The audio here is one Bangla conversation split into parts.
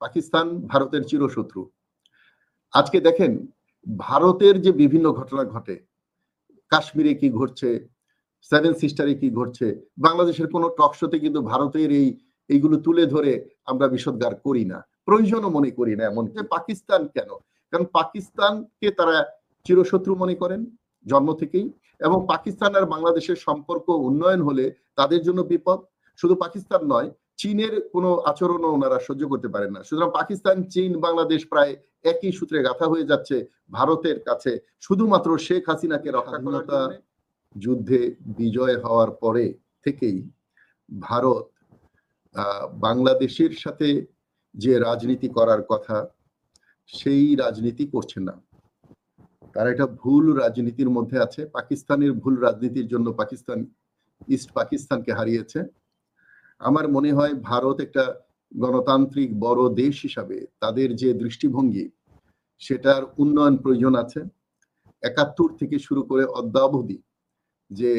পাকিস্তান ভারতের চিরশত্রু। আজকে দেখেন, ভারতের যে বিভিন্ন ঘটনা ঘটে, কাশ্মীরে কি ঘটছে সেভেন সিস্টারে কি ঘটছে, বাংলাদেশের কোনো টক শোতে কিন্তু ভারতের এই, এইগুলো তুলে ধরে আমরা বিষদগার করি না। প্রয়োজনও মনে করি না এমন পাকিস্তান কেন? কারণ পাকিস্তানকে তারা চিরশত্রু মনে করেন জন্ম থেকেই এবং পাকিস্তান আর বাংলাদেশের সম্পর্ক উন্নয়ন হলে তাদের জন্য বিপদ। শুধু পাকিস্তান নয় চীনের কোনো আচরণও ওনারা সহ্য করতে পারেন না। সুতরাং পাকিস্তান চীন বাংলাদেশ প্রায় একই সূত্রে গাথা হয়ে যাচ্ছে ভারতের কাছে। শুধুমাত্র শেখ হাসিনাকে রক্ষা করাটা যুদ্ধে বিজয় হওয়ার পরে থেকেই ভারত বাংলাদেশের সাথে যে রাজনীতি করার কথা সেই রাজনীতি করছে না। তারা এটা ভুল রাজনীতির মধ্যে আছে। পাকিস্তানের ভুল রাজনীতির জন্য পাকিস্তান ইস্ট পাকিস্তানকে হারিয়েছে। আমার মনে হয় ভারত একটা গণতান্ত্রিক বড় দেশ হিসাবে তাদের যে দৃষ্টিভঙ্গি, সেটার উন্নয়ন প্রয়োজন আছে। একাত্তর থেকে শুরু করে অদ্যাবধি যে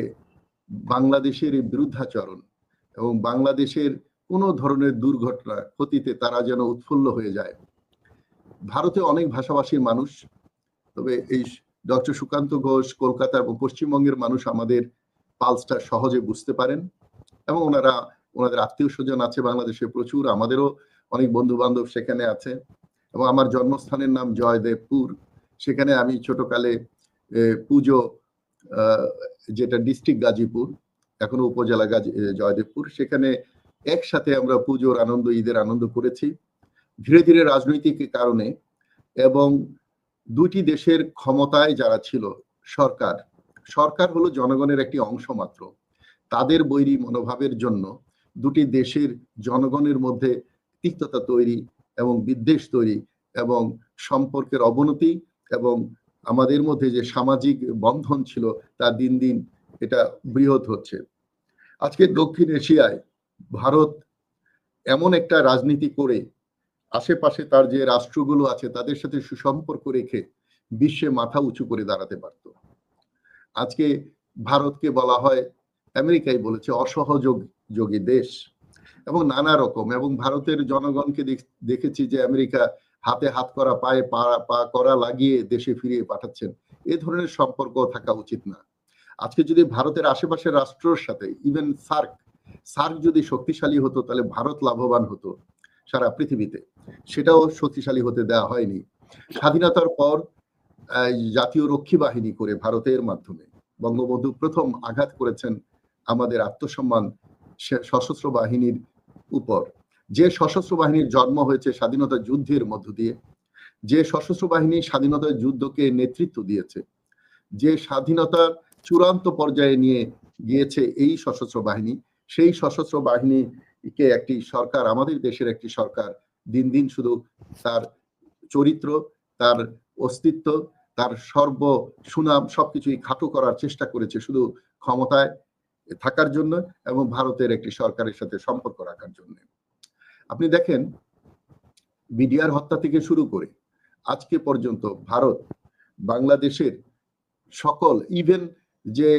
বাংলাদেশের এই বিরুদ্ধাচরণ এবং বাংলাদেশের কোনো ধরনের দুর্ঘটনা ক্ষতিতে তারা যেন উৎফুল্ল হয়ে যায়। ভারতে অনেক ভাষাভাষীর মানুষ, তবে এই ডক্টর সুকান্ত ঘোষ কলকাতা এবং পশ্চিমবঙ্গের মানুষ আমাদের পালসটা সহজে বুঝতে পারেন এবং ওনারা ওনাদের আত্মীয় স্বজন আছে বাংলাদেশে প্রচুর, আমাদেরও অনেক বন্ধু বান্ধব সেখানে আছে। এবং আমার জন্মস্থানের নাম জয়দেবপুর। সেখানে আমি ছোটকালে পুজো যেটা ডিস্ট্রিক্ট গাজীপুর, এখনও উপজেলা গাজী জয়দেবপুর, সেখানে একসাথে আমরা পুজোর আনন্দ, ঈদের আনন্দ করেছি। ধীরে ধীরে রাজনৈতিক কারণে এবং দুটি দেশের ক্ষমতায় যারা ছিল, সরকার। সরকার হলো জনগণের একটি অংশ মাত্র। তাদের বৈরী মনোভাবের জন্য দুটি দেশের জনগণের মধ্যে তিক্ততা তৈরি এবং বিদ্বেষ তৈরি এবং সম্পর্কের অবনতি এবং আমাদের মধ্যে যে সামাজিক বন্ধন ছিল তা দিন দিন এটা বৃহৎ হচ্ছে। আজকে দক্ষিণ এশিয়ায় ভারত এমন একটা রাজনীতি করে আশেপাশে তার যে রাষ্ট্রগুলো আছে তাদের সাথে সুসম্পর্ক রেখে বিশ্বে মাথা উঁচু করে দাঁড়াতে পারত। আজকে ভারতকে বলা হয়, আমেরিকাই বলেছে, অসহযোগ। যোগী দেশ এবং নানা রকম এবং ভারতের জনগণকে দেখেছি যে আমেরিকা হাতে হাত করা, পায়ে পা করা লাগিয়ে দেশে ফিরিয়ে পাঠাচ্ছেন। এ ধরনের সম্পর্ক থাকা উচিত না। আজকে যদি ভারতের আশেপাশের রাষ্ট্রের সাথে ইভেন সার্ক সার্ক যদি শক্তিশালী হতো, তাহলে ভারত লাভবান হতো সারা পৃথিবীতে। সেটাও শক্তিশালী হতে দেওয়া হয়নি। স্বাধীনতার পর জাতীয় রক্ষী বাহিনী করে ভারতের মাধ্যমে বঙ্গবন্ধু প্রথম আঘাত করেছেন আমাদের আত্মসম্মান সশস্ত্র বাহিনীর উপর। যে সশস্ত্র বাহিনীর জন্ম হয়েছে স্বাধীনতা যুদ্ধের মধ্য দিয়ে, যে সশস্ত্র বাহিনী স্বাধীনতার যুদ্ধকে নেতৃত্ব দিয়েছে, যে স্বাধীনতার চূড়ান্ত পর্যায়ে নিয়ে গিয়েছে এই সশস্ত্র বাহিনী, সেই সশস্ত্র বাহিনীকে একটি সরকার, আমাদের দেশের একটি সরকার দিন দিন শুধু তার চরিত্র, তার অস্তিত্ব, তার সর্ব সুনাম সবকিছুই খাটো করার চেষ্টা করেছে শুধু ক্ষমতায় থাকার জন্য এবং ভারতের একটি সরকারের সাথে সম্পর্ক রাখার জন্য। আপনি দেখেন, বিডিআর হত্যা থেকে শুরু করে আজকে পর্যন্ত ভারত, বাংলাদেশের সকল, ইভেন যে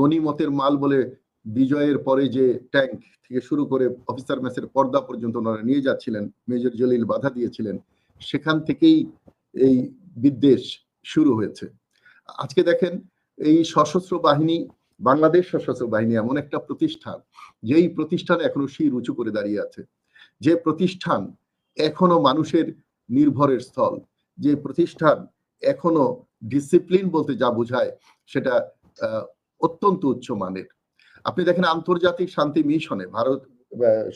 গণিমতের মাল বলে বিজয়ের পরে যে ট্যাঙ্ক থেকে শুরু করে অফিসার মেসের পর্দা পর্যন্ত ওনারা নিয়ে যাচ্ছিলেন, মেজর জলিল বাধা দিয়েছিলেন, সেখান থেকেই এই বিদ্বেষ শুরু হয়েছে। আজকে দেখেন, এই সশস্ত্র বাহিনী বাংলাদেশ সশস্ত্র বাহিনী এমন একটা প্রতিষ্ঠান, যেই প্রতিষ্ঠান এখনও শির উঁচু করে দাঁড়িয়ে আছে। যে প্রতিষ্ঠান এখনও মানুষের নির্ভরের স্থল, যে প্রতিষ্ঠান এখনও ডিসিপ্লিন বলতে যা বোঝায় সেটা অত্যন্ত উচ্চ মানের। আপনি দেখেন আন্তর্জাতিক শান্তি মিশনে ভারত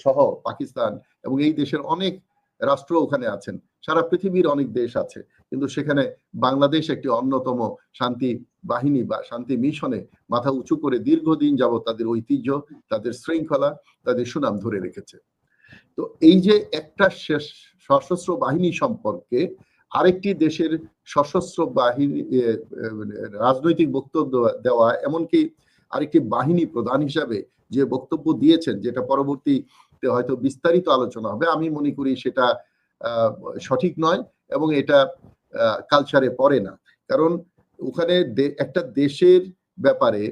সহ পাকিস্তান এবং এই দেশের অনেক রাষ্ট্র ওখানে আছেন। সারা পৃথিবীর অনেক দেশ আছে, কিন্তু সেখানে বাংলাদেশ একটি অন্যতম শান্তি বাহিনী বা শান্তি মিশনে মাথা উঁচু করে দীর্ঘদিন যাবত তাদের ঐতিহ্য, তাদের শৃঙ্খলা, তাদের সুনাম ধরে রেখেছে। তো এই যে একটা সশস্ত্র বাহিনী সম্পর্কে আরেকটি দেশের সশস্ত্র বাহিনী রাজনৈতিক বক্তব্য দেওয়া, এমনকি আরেকটি বাহিনী প্রধান হিসাবে যে বক্তব্য দিয়েছেন, যেটা পরবর্তীতে হয়তো বিস্তারিত আলোচনা হবে। আমি মনে করি সেটা সঠিক নয় এবং এটা কালচারে পড়ে না। কারণ ওখানে একটা দেশের ব্যাপারে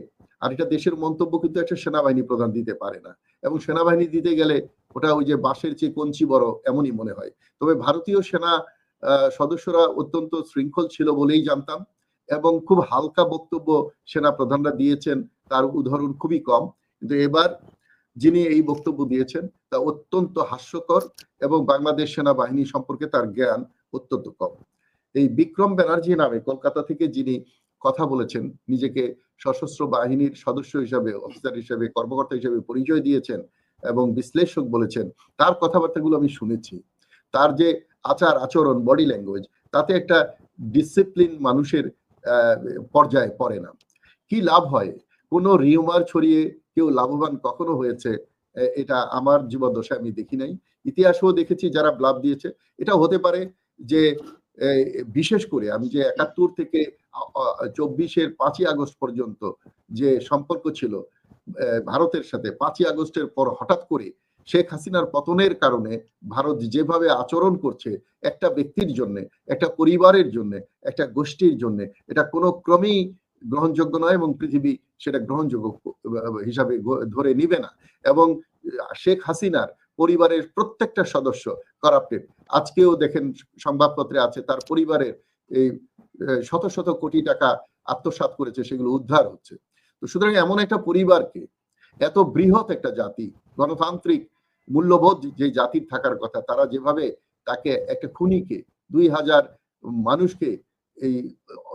আরেকটা দেশের মন্তব্য কিন্তু একটা সেনাবাহিনী প্রধান দিতে পারে না। এবং সেনাবাহিনী দিতে গেলে ওটা ওই যে বাঁশের চেয়ে কঞ্চি বড় এমনই মনে হয়। তবে ভারতীয় সেনা সদস্যরা অত্যন্ত শৃঙ্খল ছিল বলেই জানতাম এবং খুব হালকা বক্তব্য সেনা প্রধানরা দিয়েছেন, তার উদাহরণ খুবই কম। কিন্তু এবার যিনি এই বক্তব্য দিয়েছেন তা অত্যন্ত হাস্যকর এবং বাংলাদেশ সেনাবাহিনী সম্পর্কে তার জ্ঞান অত্যন্ত কম। এই বিক্রম ব্যানার্জি নামে কলকাতা থেকে যিনি কথা বলেছেন, নিজেকে সশস্ত্র বাহিনীর সদস্য হিসাবে অফিসার হিসেবে, কর্মকর্তা হিসেবে পরিচয় দিয়েছেন এবং বিশ্লেষক বলেছেন, তার কথাবার্তাগুলো আমি শুনেছি। তার যে আচার, আচরণ বডি ল্যাঙ্গুয়েজ তাতে একটা ডিসিপ্লিন মানুষের পর্যায়ে পড়ে না। কি লাভ হয়? কোনো রিউমার ছড়িয়ে কেউ লাভবান কখনো হয়েছে? এটা আমার জীবদ্দশায় আমি দেখি নাই। ইতিহাসেও দেখেছি যারা লাভ দিয়েছে। এটা হতে পারে যে বিশেষ করে আমি যে একাত্তর থেকে চব্বিশের পাঁচই আগস্ট পর্যন্ত যে সম্পর্ক ছিল ভারতের সাথে, পাঁচই আগস্টের পর হঠাৎ করে শেখ হাসিনার পতনের কারণে ভারত যেভাবে আচরণ করছে, একটা ব্যক্তির জন্য, একটা পরিবারের জন্য, একটা গোষ্ঠীর জন্য, এটা কোনো ক্রমেই গ্রহণযোগ্য নয় এবং পৃথিবী সেটা গ্রহণযোগ্য হিসাবে ধরে নিবে না। এবং, শেখ হাসিনার পরিবারের প্রত্যেকটা সদস্য করাপ্টেড আজকেও দেখেন সংবাদপত্রে আছে, তার পরিবারের এই শত শত কোটি টাকা আত্মসাৎ করেছে, সেগুলো উদ্ধার হচ্ছে। তো সুতরাং এমন একটা পরিবারকে, এত বৃহৎ একটা জাতি, গণতান্ত্রিক মূল্যবোধ যে জাতির থাকার কথা, তারা যেভাবে তাকে, একটা খুনিকে, দুই হাজার মানুষকে এই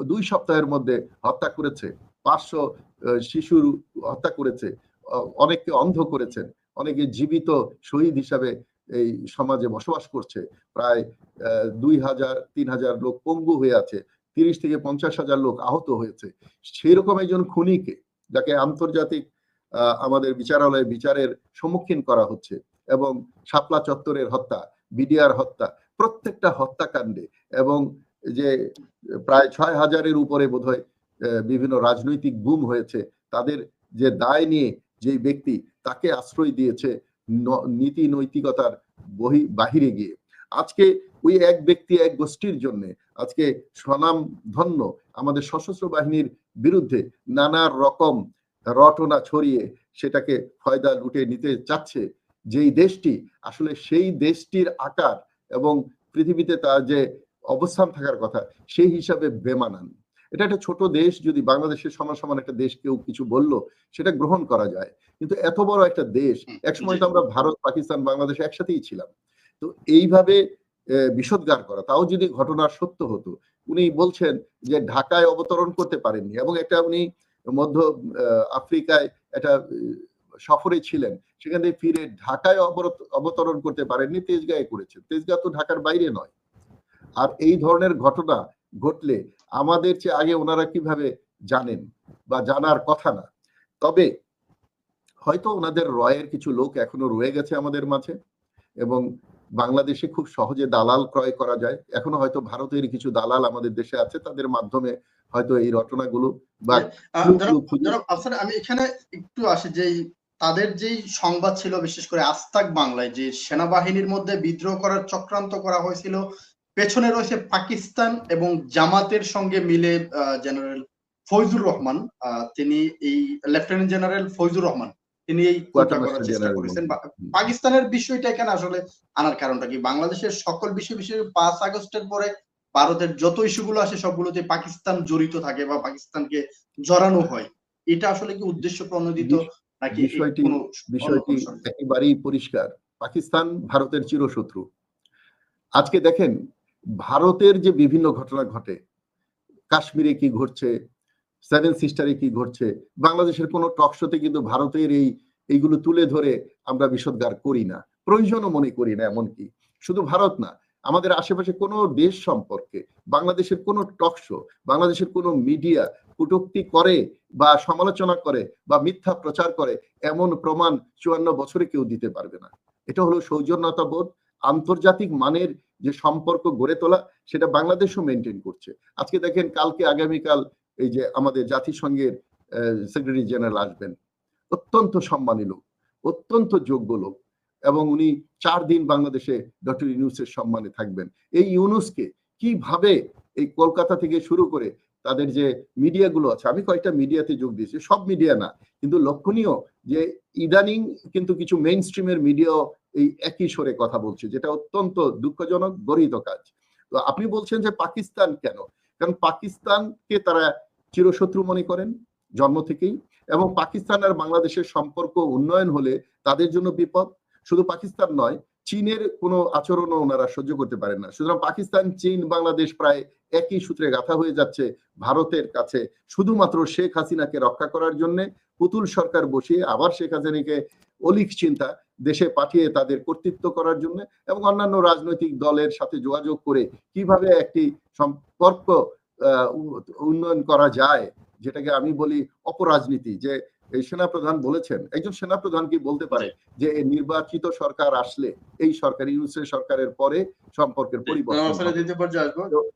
দুই সপ্তাহের মধ্যে হত্যা করেছে, পাঁচশো শিশুর হত্যা করেছে অনেককে অন্ধ করেছেন, অনেকে জীবিত শহীদ হিসাবে এই সমাজে বসবাস করছে। প্রায় দুই হাজার, তিন হাজার লোক পঙ্গু হয়ে আছে, তিরিশ থেকে পঞ্চাশ হাজার লোক আহত হয়েছে। সেই রকম একজন খুনিকে, যাকে আন্তর্জাতিক আমাদের বিচারালয়ে বিচারের সম্মুখীন করা হচ্ছে এবং শাপলা চত্বরের হত্যা, বিডিআর হত্যা, প্রত্যেকটা হত্যাকাণ্ডে এবং যে প্রায় ছয় হাজারের উপরে আহ, বিভিন্ন রাজনৈতিক গুম হয়েছে তাদের যে দায় নিয়ে যে ব্যক্তি তাকে আশ্রয় দিয়েছে নীতি নৈতিকতার বহি বাহিরে গিয়ে। আজকে ওই এক ব্যক্তি এক গোষ্ঠীর জন্য আজকে স্বনাম ধন্য আমাদের সশস্ত্র বাহিনীর বিরুদ্ধে নানা রকম রটনা ছড়িয়ে সেটাকে ফয়দা লুটে নিতে চাচ্ছে। যেই দেশটি আসলে সেই দেশটির আকার এবং পৃথিবীতে তার যে অবস্থান থাকার কথা সেই হিসাবে বেমানান। এটা একটা ছোট দেশ যদি বাংলাদেশের সমান সমান একটা দেশ কেউ কিছু বলল সেটা গ্রহণ করা যায়। কিন্তু এত বড় একটা দেশ একসময় তো আমরা ভারত পাকিস্তান বাংলাদেশ একসাথেই ছিলাম। তো এইভাবে বিষোদ্গার করা তাও যদি ঘটনা সত্য হতো উনি বলছেন যে ঢাকায় অবতরণ করতে পারেননি এবং একটা উনি মধ্য আফ্রিকায় একটা সফরে ছিলেন সেখান থেকে ফিরে ঢাকায় অবতরণ করতে পারেননি তেজগাঁয়ে করেছেন। তেজগাঁ তো ঢাকার বাইরে নয়। আর এই ধরনের ঘটনা ঘটলে আমাদের চেয়ে আগে ওনারা কীভাবে জানেন বা জানার কথা না। তবে হয়তো ওনাদের রয়ের কিছু লোক এখনও রয়ে গেছে আমাদের মাঝে এবং বাংলাদেশে খুব সহজে দালাল ক্রয় করা যায়। এখনও হয়তো ভারতের কিছু দালাল আমাদের দেশে আছে তাদের মাধ্যমে হয়তো এই রটনাগুলো বা আফসার আমি এখানে একটু আসি যে তাদের যেই সংবাদ ছিল বিশেষ করে আস্তাক বাংলায় যে সেনাবাহিনীর মধ্যে বিদ্রোহ করার চক্রান্ত করা হয়েছিল পেছনে রয়েছে পাকিস্তান এবং জামাতের সঙ্গে মিলে জেনারেল ফৈজুর রহমান তিনি এই লেফটেন্যান্ট জেনারেল ফৈজুর রহমান তিনি এই করার চেষ্টা করেছেন। পাকিস্তানের বিষয়টা এখানে আসলে আনার কারণটা কি? বাংলাদেশের সকল বিষয় বিষয়ে পাঁচ আগস্টের পরে ভারতের যত ইস্যুগুলো আসে সবগুলোতে পাকিস্তান জড়িত থাকে বা পাকিস্তানকে জড়ানো হয়। এটা আসলে কি উদ্দেশ্য প্রণোদিত নাকি বিষয়টি- বিষয়টি একেবারেই পরিষ্কার। পাকিস্তান ভারতের চিরশত্রু। আজকে দেখেন ভারতের যে বিভিন্ন ঘটনা ঘটে, কাশ্মীরে কি ঘটছে সেভেন সিস্টারে কি ঘটছে, বাংলাদেশের কোনো টক শোতে কিন্তু ভারতের এই, এইগুলো তুলে ধরে আমরা বিষোদ্গার করি না। প্রয়োজনও মনে করি না এমনকি। শুধু ভারত না, আমাদের আশেপাশে কোনো দেশ সম্পর্কে, বাংলাদেশের কোনো টক শো বাংলাদেশের কোনো মিডিয়া কটূক্তি করে বা সমালোচনা করে বা মিথ্যা প্রচার করে, এমন প্রমাণ চুয়ান্ন বছরে কেউ দিতে পারবে না। এটা হলো সৌজন্যতা বোধ আন্তর্জাতিক মানের যে সম্পর্ক গড়ে তোলা, সেটা বাংলাদেশও মেনটেন করছে। আজকে দেখেন, কালকে আগামীকাল এই যে আমাদের জাতিসংঘের সেক্রেটারি জেনারেল আসবেন। অত্যন্ত সম্মানী লোক, অত্যন্ত যোগ্য লোক এবং উনি চার দিন বাংলাদেশে ডক্টর ইউনুসের সম্মানে থাকবেন। এই ইউনুসকে কীভাবে এই কলকাতা থেকে শুরু করে তাদের যে মিডিয়াগুলো আছে, আমি কয়েকটা মিডিয়াতে যোগ দিয়েছি, সব মিডিয়া না, কিন্তু লক্ষণীয় যে ইদানিং কিন্তু কিছু মেইন স্ট্রিমের মিডিয়াও এই একই সরে কথা বলছে, যেটা অত্যন্ত দুঃখজনক গরিত কাজ। তো আপনি বলছেন যে পাকিস্তান কেন? কারণ পাকিস্তানকে তারা চিরশত্রু মনে করেন জন্ম থেকেই, এবং পাকিস্তান আর বাংলাদেশের সম্পর্ক উন্নয়ন হলে তাদের জন্য বিপদ। শুধু পাকিস্তান নয়, চীনের কোনো আচরণও ওনারা সহ্য করতে পারেন না। সুতরাং পাকিস্তান, চীন, বাংলাদেশ প্রায় একই সূত্রে গাথা হয়ে যাচ্ছে ভারতের কাছে। শুধুমাত্র শেখ হাসিনাকে রক্ষা করার জন্য পুতুল সরকার বসিয়ে আবার শেখ হাসিনাকে অলিক চিন্তা দেশে পাঠিয়ে তাদের কর্তৃত্ব করার জন্য এবং অন্যান্য রাজনৈতিক দলের সাথে যোগাযোগ করে কীভাবে একটি সম্পর্ক উন্নয়ন করা যায় যেটাকে আমি বলি অপরাজনীতি যে এই সেনাপ্রধান বলেছেন একজন সেনাপ্রধান কি বলতে পারে যে নির্বাচিত সরকার আসলে এই সরকার ইউনুসের সরকারের পরে সম্পর্কের পরিবর্তন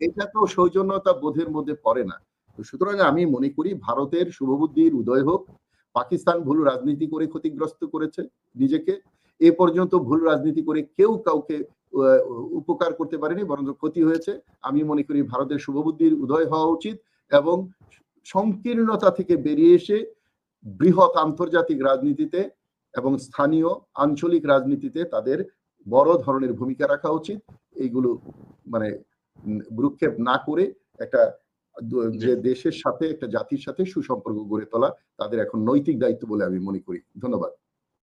এটা তো সৌজন্যতা বোধের মধ্যে পড়ে না। সুতরাং আমি মনে করি ভারতের শুভবুদ্ধির উদয় হোক পাকিস্তান ভুল রাজনীতি করে ক্ষতিগ্রস্ত করেছে নিজেকে। এ পর্যন্ত ভুল রাজনীতি করে কেউ কাউকে উপকার করতে পারেনি বরং ক্ষতি হয়েছে। আমি মনে করি ভারতের শুভবুদ্ধির উদয় হওয়া উচিত এবং সংকীর্ণতা থেকে বেরিয়ে এসে বৃহৎ আন্তর্জাতিক রাজনীতিতে এবং স্থানীয় আঞ্চলিক রাজনীতিতে তাদের বড় ধরনের ভূমিকা রাখা উচিত। এইগুলো মানে ভ্রুক্ষেপ না করে একটা যে দেশের সাথে একটা জাতির সাথে সুসম্পর্ক গড়ে তোলা তাদের এখন নৈতিক দায়িত্ব বলে আমি মনে করি। ধন্যবাদ।